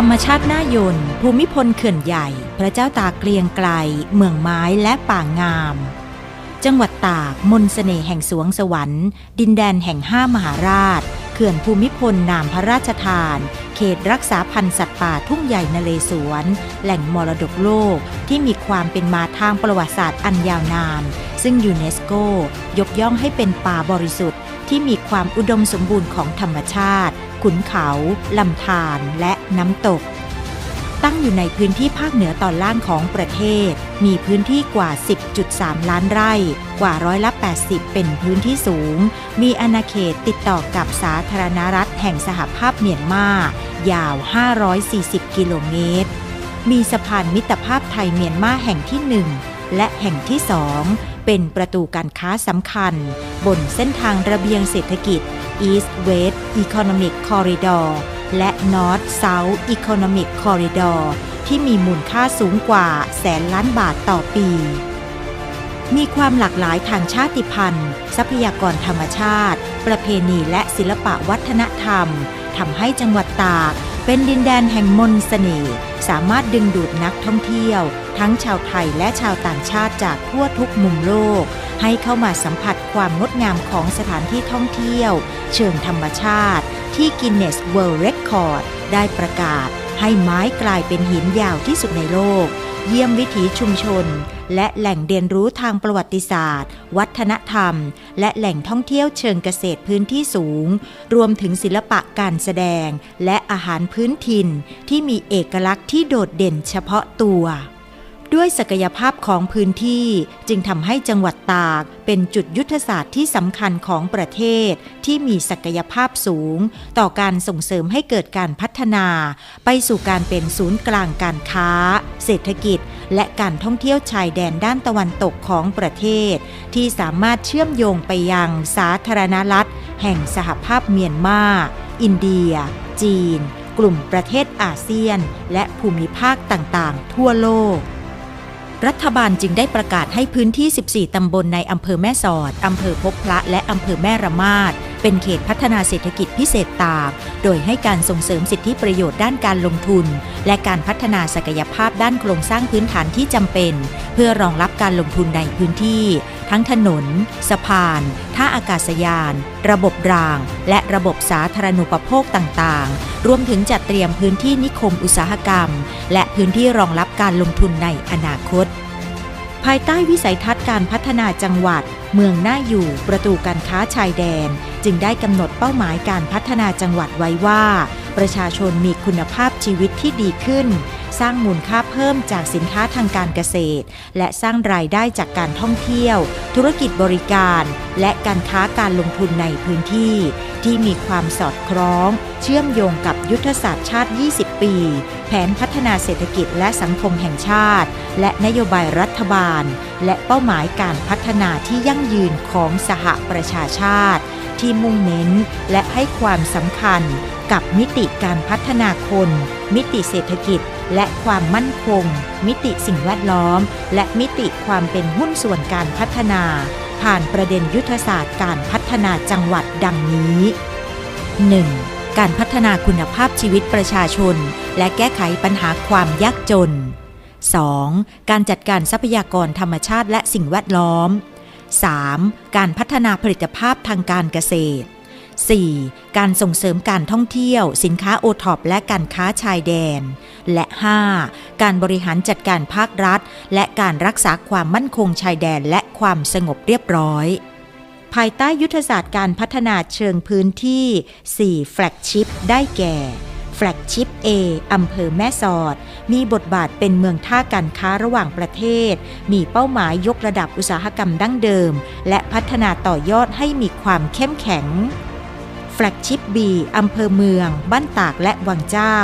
ธรรมชาติน่ายนภูมิพลเขื่อนใหญ่ พระเจ้าตากเกรียงไกล เมืองไม้และป่างาม จังหวัดตากมนสเสน่ห์แห่งสวงสวรรค์ ดินแดนแห่งห้ามหาราช เขื่อนภูมิพลนามพระราชทาน เขตรักษาพันธุ์สัตว์ป่าทุ่งใหญ่นเลสวน แหล่งมรดกโลกที่มีความเป็นมาทางประวัติศาสตร์อันยาวนาน ซึ่งยูเนสโก ยกย่องให้เป็นป่าบริสุทธิ์ที่มีความอุดมสมบูรณ์ของธรรมชาติ ขุนเขาลำธารและน้ำตก ตั้งอยู่ในพื้นที่ภาคเหนือตอนล่างของประเทศ มีพื้นที่กว่า 10.3 ล้านไร่ กว่าร้อยละ 80 เป็นพื้นที่สูง มีอาณาเขตติดต่อกับสาธารณรัฐแห่งสหภาพเมียนมา ยาว 540 กิโลเมตร มีสะพานมิตรภาพไทยเมียนมาแห่งที่ 1 และแห่งที่ 2 เป็นประตูการค้าสำคัญ บนเส้นทางระเบียงเศรษฐกิจ East West Economic Corridor และ North South Economic Corridor ที่มีมูลค่าสูงกว่าแสนล้านบาทต่อปี มีความหลากหลายทางชาติพันธุ์ ทรัพยากรธรรมชาติ ประเพณีและศิลปะวัฒนธรรมทำให้จังหวัดตาก เป็นดินแดนแห่งมนต์เสน่ห์สามารถดึงดูดนักท่องเที่ยว ทั้งชาวไทยและชาวต่างชาติจากทั่วทุกมุมโลก ให้เข้ามาสัมผัสความงดงามของสถานที่ท่องเที่ยว เชิงธรรมชาติ ที่ Guinness World Record ได้ประกาศ ให้ไม้กลายเป็นหินยาวที่สุดในโลก เยี่ยมวิถีชุมชน และแหล่งเรียนรู้ทางประวัติศาสตร์ วัฒนธรรม และแหล่งท่องเที่ยวเชิงเกษตรพื้นที่สูง รวมถึงศิลปะการแสดง และอาหารพื้นถิ่นที่มีเอกลักษณ์ที่โดดเด่นเฉพาะตัว ด้วยศักยภาพของพื้นที่จึงทำให้จังหวัดตากเป็นจุดยุทธศาสตร์ที่สำคัญของประเทศที่มีศักยภาพสูง ต่อการส่งเสริมให้เกิดการพัฒนา ไปสู่การเป็นศูนย์กลางการค้า เศรษฐกิจ และการท่องเที่ยวชายแดนด้านตะวันตกของประเทศ ที่สามารถเชื่อมโยงไปยังสาธารณรัฐ แห่งสหภาพเมียนมา อินเดีย จีน กลุ่มประเทศอาเซียน และภูมิภาคต่างๆ ทั่วโลก รัฐบาลจึงได้ประกาศให้พื้นที่ 14 ตำบลในอำเภอแม่สอด อำเภอพบพระ และอำเภอแม่ระมาด เป็นเขตพัฒนาเศรษฐกิจพิเศษตากโดยให้การส่งเสริมสิทธิประโยชน์ด้านการลงทุน และการพัฒนาศักยภาพด้านโครงสร้างพื้นฐานที่จำเป็น เพื่อรองรับการลงทุนในพื้นที่ ทั้งถนน สะพาน ท่าอากาศยาน ระบบราง และระบบสาธารณูปโภคต่างๆ รวมถึงจัดเตรียมพื้นที่นิคมอุตสาหกรรม และพื้นที่รองรับการลงทุนในอนาคต ภายใต้วิสัยทัศน์การพัฒนาจังหวัด เมืองน่าอยู่ประตูการค้าชายแดน จึงได้กำหนดเป้าหมายการพัฒนาจังหวัดไว้ว่า ประชาชนมีคุณภาพชีวิตที่ดีขึ้น สร้างมูลค่าเพิ่มจากสินค้าทางการเกษตร และสร้างรายได้จากการท่องเที่ยว ธุรกิจบริการ และการค้าการลงทุนในพื้นที่ ที่มีความสอดคล้อง เชื่อมโยงกับยุทธศาสตร์ชาติ 20 ปี แผนพัฒนาเศรษฐกิจและสังคมแห่งชาติ และนโยบายรัฐบาล และเป้าหมายการพัฒนาที่ยั่งยืนของสหประชาชาติ ที่มุ่งเน้นและให้ความสำคัญ กับมิติการพัฒนาคน มิติเศรษฐกิจ และความมั่นคง มิติสิ่งแวดล้อม และมิติความเป็นหุ้นส่วนการพัฒนา ผ่านประเด็นยุทธศาสตร์การพัฒนาจังหวัดดังนี้ 1. การพัฒนาคุณภาพชีวิตประชาชน และแก้ไขปัญหาความยากจน 2. การจัดการทรัพยากรธรรมชาติและสิ่งแวดล้อม 3. การพัฒนาผลิตภาพทางการเกษตร 4. การส่งเสริมการท่องเที่ยว สินค้าโอท็อปและการค้าชายแดน และ 5. การบริหารจัดการภาครัฐ และการรักษาความมั่นคงชายแดนและความสงบเรียบร้อย ภายใต้ยุทธศาสตร์การพัฒนาเชิงพื้นที่ 4 แฟลกชิพได้แก่แฟลกชิพ A อำเภอแม่สอด มีบทบาทเป็นเมืองท่าการค้าระหว่างประเทศ มีเป้าหมายยกระดับอุตสาหกรรมดั้งเดิม และพัฒนาต่อยอดให้มีความเข้มแข็ง แฟลกชิพ B อำเภอเมือง บ้านตากและวังเจ้า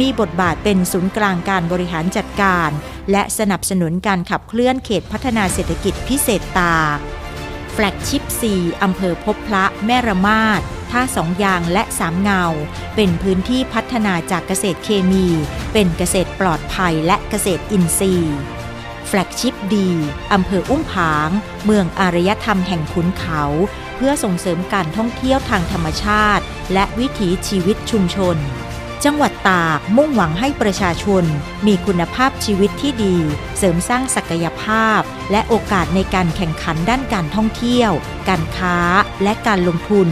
มีบทบาทเป็นศูนย์กลางการบริหารจัดการ และสนับสนุนการขับเคลื่อนเขตพัฒนาเศรษฐกิจพิเศษตากแฟลกชิพ4อำเภอพบพระแม่ระมาดท่าสองยางและสามเงา เป็นพื้นที่พัฒนาจากเกษตรเคมี เป็นเกษตรปลอดภัยและเกษตรอินทรีย์แฟลกชิพดี อำเภออุ้มผาง เมืองอารยธรรมแห่งขุนเขา พื่อส่งเสริมการท่องเที่ยวทางธรรมชาติ และวิถีชีวิตชุมชน จังหวัดตากมุ่งหวังให้ประชาชน มีคุณภาพชีวิตที่ดี เสริมสร้างศักยภาพ และโอกาสในการแข่งขันด้านการท่องเที่ยว การค้า และการลงทุน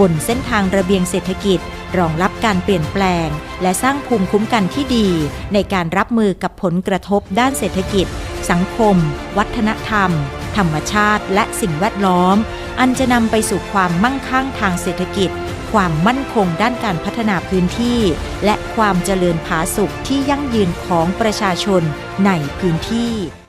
บนเส้นทางระเบียงเศรษฐกิจรองรับการเปลี่ยนแปลง และสร้างภูมิคุ้มกันที่ดี ในการรับมือกับผลกระทบด้านเศรษฐกิจ สังคม วัฒนธรรม ธรรมชาติ และสิ่งแวดล้อม อันจะนำไปสู่ความมั่งคั่งทางเศรษฐกิจ ความมั่นคงด้านการพัฒนาพื้นที่ และความเจริญผาสุกที่ยั่งยืนของประชาชนในพื้นที่